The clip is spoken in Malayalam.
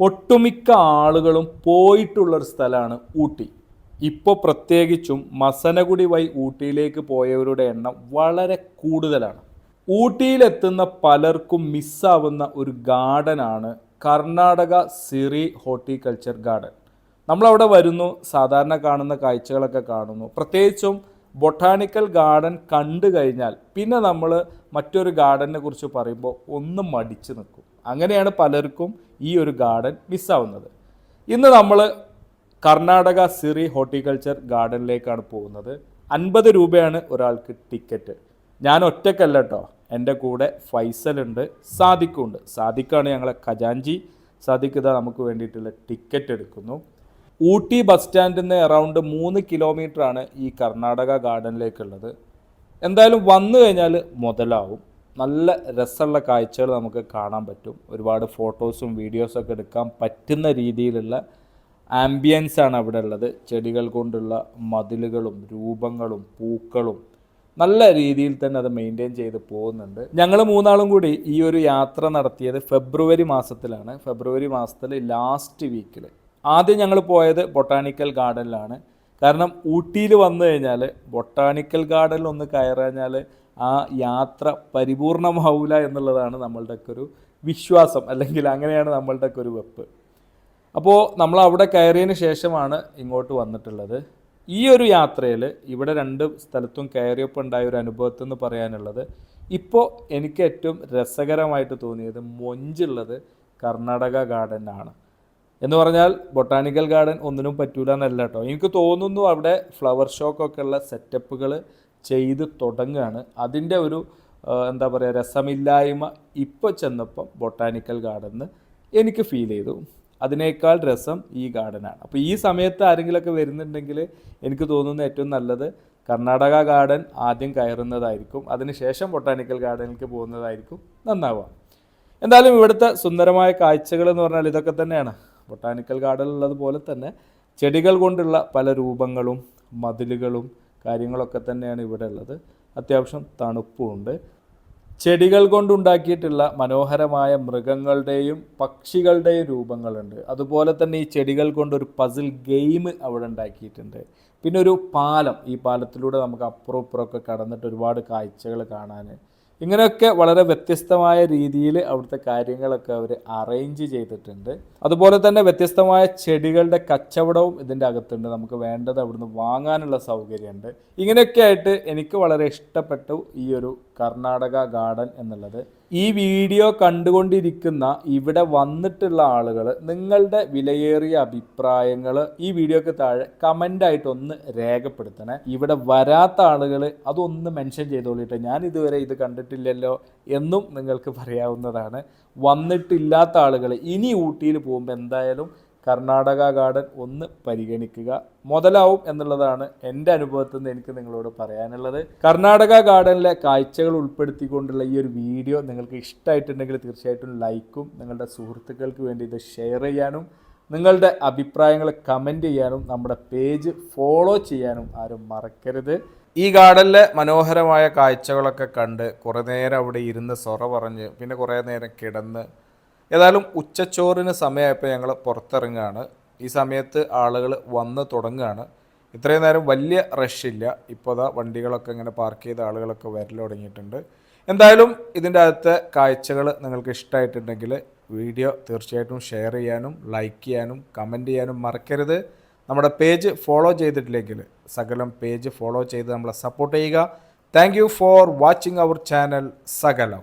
ഒട്ടുമിക്ക ആളുകളും പോയിട്ടുള്ളൊരു സ്ഥലമാണ് ഊട്ടി. ഇപ്പോൾ പ്രത്യേകിച്ചും മസനഗുഡി വൈ ഊട്ടിയിലേക്ക് പോയവരുടെ എണ്ണം വളരെ കൂടുതലാണ്. ഊട്ടിയിലെത്തുന്ന പലർക്കും മിസ്സാവുന്ന ഒരു ഗാർഡനാണ് കർണാടക സിറി ഹോർട്ടിക്കൾച്ചർ ഗാർഡൻ. നമ്മളവിടെ വരുന്നു സാധാരണ കാണുന്ന കാഴ്ചകളൊക്കെ കാണുന്നു. പ്രത്യേകിച്ചും ബൊട്ടാണിക്കൽ ഗാർഡൻ കണ്ടു കഴിഞ്ഞാൽ പിന്നെ നമ്മൾ മറ്റൊരു ഗാർഡനെ കുറിച്ച് പറയുമ്പോൾ ഒന്ന് മടിച്ചു നിൽക്കും. അങ്ങനെയാണ് പലർക്കും ഈ ഒരു ഗാർഡൻ മിസ്സാവുന്നത് ഇന്ന് നമ്മൾ കർണാടക സിറി ഹോർട്ടിക്കൾച്ചർ ഗാർഡനിലേക്കാണ് പോകുന്നത്. അൻപത് രൂപയാണ് ഒരാൾക്ക് ടിക്കറ്റ്. ഞാൻ ഒറ്റക്കല്ല കേട്ടോ എന്റെ കൂടെ ഫൈസലുണ്ട് സാദിഖുണ്ട് സാദിഖാണ് ഞങ്ങളെ ഖജാൻജി. സാദിഖ് ഇതാ നമുക്ക് വേണ്ടിയിട്ടുള്ള ടിക്കറ്റ് എടുക്കുന്നു. ഊട്ടി ബസ് സ്റ്റാൻഡിൽ നിന്ന് അറൗണ്ട് മൂന്ന് ആണ് ഈ കർണാടക ഗാർഡനിലേക്കുള്ളത്. എന്തായാലും വന്നു കഴിഞ്ഞാൽ മുതലാവും. നല്ല രസമുള്ള കാഴ്ചകൾ നമുക്ക് കാണാൻ പറ്റും. ഒരുപാട് ഫോട്ടോസും വീഡിയോസൊക്കെ എടുക്കാൻ പറ്റുന്ന രീതിയിലുള്ള ആംബിയൻസ് ആണ് അവിടെ ഉള്ളത്. ചെടികൾ കൊണ്ടുള്ള മതിലുകളും രൂപങ്ങളും പൂക്കളും നല്ല രീതിയിൽ തന്നെ അത് മെയിന്റെയിൻ ചെയ്ത് പോകുന്നുണ്ട്. ഞങ്ങൾ മൂന്നാളും കൂടി ഈ ഒരു യാത്ര നടത്തിയത് ഫെബ്രുവരി മാസത്തിലാണ്. ഫെബ്രുവരി മാസത്തിൽ ലാസ്റ്റ് വീക്കിൽ ആദ്യം ഞങ്ങൾ പോയത് ബൊട്ടാണിക്കൽ ഗാർഡനിലാണ് കാരണം ഊട്ടിയിൽ വന്നു കഴിഞ്ഞാൽ ബൊട്ടാണിക്കൽ ഗാർഡനിൽ ഒന്ന് കയറിഞ്ഞാൽ ആ യാത്ര പരിപൂർണമാവില്ല എന്നുള്ളതാണ് നമ്മളുടെയൊക്കെ ഒരു വിശ്വാസം. അല്ലെങ്കിൽ അങ്ങനെയാണ് നമ്മളുടെയൊക്കെ ഒരു വെപ്പ്. അപ്പോൾ നമ്മൾ അവിടെ കയറിയതിന് ശേഷമാണ് ഇങ്ങോട്ട് വന്നിട്ടുള്ളത്. ഈ ഒരു യാത്രയിൽ ഇവിടെ രണ്ട് സ്ഥലത്തും കയറിയപ്പോൾ ഉണ്ടായ ഒരു അനുഭവത്തിൽ നിന്ന് പറയാനുള്ളത് ഇപ്പോൾ എനിക്ക് ഏറ്റവും രസകരമായിട്ട് തോന്നിയത് മൊഞ്ചുള്ളത് കർണാടക ഗാർഡനാണ് എന്ന് പറഞ്ഞാൽ ബൊട്ടാണിക്കൽ ഗാർഡൻ ഒന്നിനും പറ്റൂല എന്നല്ല കേട്ടോ. എനിക്ക് തോന്നുന്നു അവിടെ ഫ്ലവർ ഷോക്കൊക്കെ ഉള്ള സെറ്റപ്പുകൾ ചെയ്ത് തുടങ്ങുകയാണ്. അതിന്റെ ഒരു എന്താ പറയുക രസമില്ലായ്മ ഇപ്പോൾ ചെന്നപ്പം ബൊട്ടാനിക്കൽ ഗാർഡനിൽ എനിക്ക് ഫീൽ ചെയ്തു. അതിനേക്കാൾ രസം ഈ ഗാർഡനാണ്. അപ്പോൾ ഈ സമയത്ത് ആരെങ്കിലുമൊക്കെ വരുന്നുണ്ടെങ്കിൽ എനിക്ക് തോന്നുന്ന ഏറ്റവും നല്ലത് കർണാടക ഗാർഡൻ ആദ്യം കയറുന്നതായിരിക്കും. അതിനുശേഷം ബൊട്ടാനിക്കൽ ഗാർഡനിലേക്ക് പോകുന്നതായിരിക്കും. നന്നാവുക. എന്തായാലും ഇവിടുത്തെ സുന്ദരമായ കാഴ്ചകൾ എന്ന് പറഞ്ഞാൽ ഇതൊക്കെ തന്നെയാണ്. ബൊട്ടാനിക്കൽ ഗാർഡനിൽ ഉള്ളതുപോലെ തന്നെ ചെടികൾ കൊണ്ടുള്ള പല രൂപങ്ങളും മതിലുകളും കാര്യങ്ങളൊക്കെ തന്നെയാണ് ഇവിടെ ഉള്ളത്. അത്യാവശ്യം തണുപ്പുമുണ്ട്. ചെടികൾ കൊണ്ടുണ്ടാക്കിയിട്ടുള്ള മനോഹരമായ മൃഗങ്ങളുടെയും പക്ഷികളുടെയും രൂപങ്ങളുണ്ട്. അതുപോലെ തന്നെ ഈ ചെടികൾ കൊണ്ടൊരു പസിൽ ഗെയിം അവിടെ ഉണ്ടാക്കിയിട്ടുണ്ട്. പിന്നെ ഒരു പാലം. ഈ പാലത്തിലൂടെ നമുക്ക് അപ്പുറം ഇപ്പുറമൊക്കെ കടന്നിട്ട് ഒരുപാട് കാഴ്ചകൾ കാണാൻ ഇങ്ങനെയൊക്കെ വളരെ വ്യത്യസ്തമായ രീതിയിൽ അവിടുത്തെ കാര്യങ്ങളൊക്കെ അവർ അറേഞ്ച് ചെയ്തിട്ടുണ്ട്. അതുപോലെ തന്നെ വ്യത്യസ്തമായ ചെടികളുടെ കച്ചവടവും ഇതിന്റെ അകത്തുണ്ട്. നമുക്ക് വേണ്ടത് അവിടുന്ന് വാങ്ങാനുള്ള സൗകര്യമുണ്ട്. ഇങ്ങനെയൊക്കെ ആയിട്ട് എനിക്ക് വളരെ ഇഷ്ടപ്പെട്ടു ഈ ഒരു കർണാടക ഗാർഡൻ എന്നുള്ളത്. ഈ വീഡിയോ കണ്ടുകൊണ്ടിരിക്കുന്ന ഇവിടെ വന്നിട്ടുള്ള ആളുകൾ നിങ്ങളുടെ വിലയേറിയ അഭിപ്രായങ്ങൾ ഈ വീഡിയോക്ക് താഴെ കമന്റായിട്ട് ഒന്ന് രേഖപ്പെടുത്തണേ. ഇവിടെ വരാത്ത ആളുകൾ അതൊന്ന് മെൻഷൻ ചെയ്തോളിട്ട്. ഞാൻ ഇതുവരെ ഇത് കണ്ടിട്ടില്ലല്ലോ എന്നും നിങ്ങൾക്ക് പറയാവുന്നതാണ്. വന്നിട്ടില്ലാത്ത ആളുകൾ ഇനി ഊട്ടിയിൽ പോകുമ്പോൾ എന്തായാലും കർണാടക ഗാർഡൻ ഒന്ന് പരിഗണിക്കുക. മുതലാവും എന്നുള്ളതാണ് എന്റെ അനുഭവത്തിൽ നിന്ന് എനിക്ക് നിങ്ങളോട് പറയാനുള്ളത്. കർണാടക ഗാർഡനിലെ കാഴ്ചകൾ ഉൾപ്പെടുത്തിക്കൊണ്ടുള്ള ഈ ഒരു വീഡിയോ നിങ്ങൾക്ക് ഇഷ്ടമായിട്ടുണ്ടെങ്കിൽ തീർച്ചയായിട്ടും ലൈക്കും നിങ്ങളുടെ സുഹൃത്തുക്കൾക്ക് വേണ്ടി ഇത് ഷെയർ ചെയ്യാനും നിങ്ങളുടെ അഭിപ്രായങ്ങൾ കമന്റ് ചെയ്യാനും നമ്മുടെ പേജ് ഫോളോ ചെയ്യാനും ആരും മറക്കരുത്. ഈ ഗാർഡനിലെ മനോഹരമായ കാഴ്ചകളൊക്കെ കണ്ട് കുറേ നേരം അവിടെ ഇരുന്ന് സൊറ പറഞ്ഞ് പിന്നെ കുറേ നേരം കിടന്ന് ഏതായാലും ഉച്ചച്ചോറിന് സമയമായപ്പോൾ ഞങ്ങൾ പുറത്തിറങ്ങുകയാണ്. ഈ സമയത്ത് ആളുകൾ വന്ന് തുടങ്ങുകയാണ്. ഇത്രയും നേരം വലിയ റഷ് ഇല്ല. ഇപ്പോൾ അതാ വണ്ടികളൊക്കെ ഇങ്ങനെ പാർക്ക് ചെയ്ത ആളുകളൊക്കെ വരൽ തുടങ്ങിയിട്ടുണ്ട്. എന്തായാലും ഇതിന്റെ അകത്തെ കാഴ്ചകൾ നിങ്ങൾക്ക് ഇഷ്ടമായിട്ടുണ്ടെങ്കിൽ വീഡിയോ തീർച്ചയായിട്ടും ഷെയർ ചെയ്യാനും ലൈക്ക് ചെയ്യാനും കമന്റ് ചെയ്യാനും മറക്കരുത്. നമ്മുടെ പേജ് ഫോളോ ചെയ്തിട്ടില്ലെങ്കിൽ സകലം പേജ് ഫോളോ ചെയ്ത് നമ്മളെ സപ്പോർട്ട് ചെയ്യുക. Thank for watching our channel Sakalam.